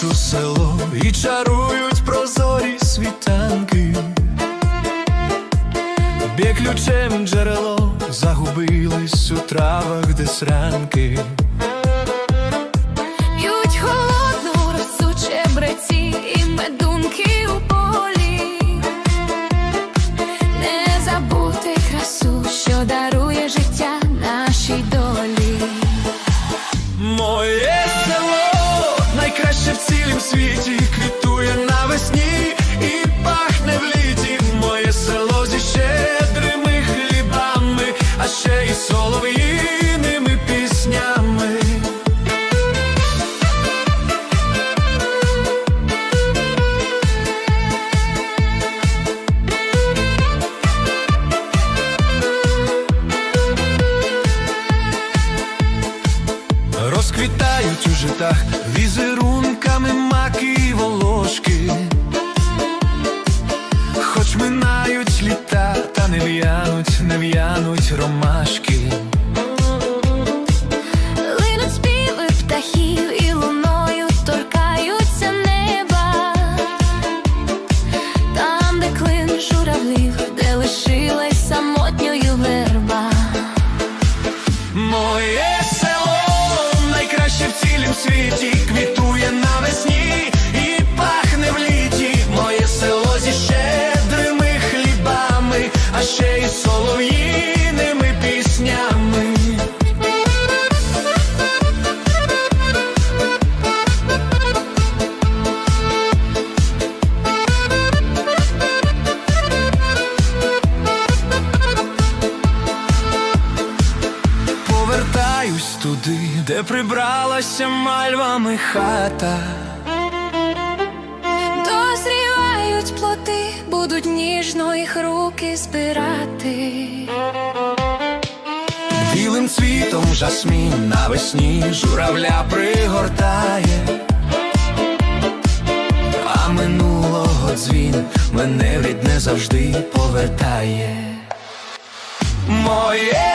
душу село і чарують прозорі світанки. Б'є ключем джерело, загубились у травах, де сранки. Ще й солов'їними піснями. Розквітають у житах візерунками маки і волошки. Хоч минають літа, та не в'януть, не в'януть ромашки. Линуть співи птахів і луною торкаються неба, там, де клин журавлів, де лишилась самотньою верба. Моє село найкраще в цілім світі, туди, де прибралася мальвами хата. Дозрівають плоди, будуть ніжно їх руки збирати. Білим цвітом жасмін навесні журавля пригортає, а минулого дзвін мене в рідне завжди повертає. Моє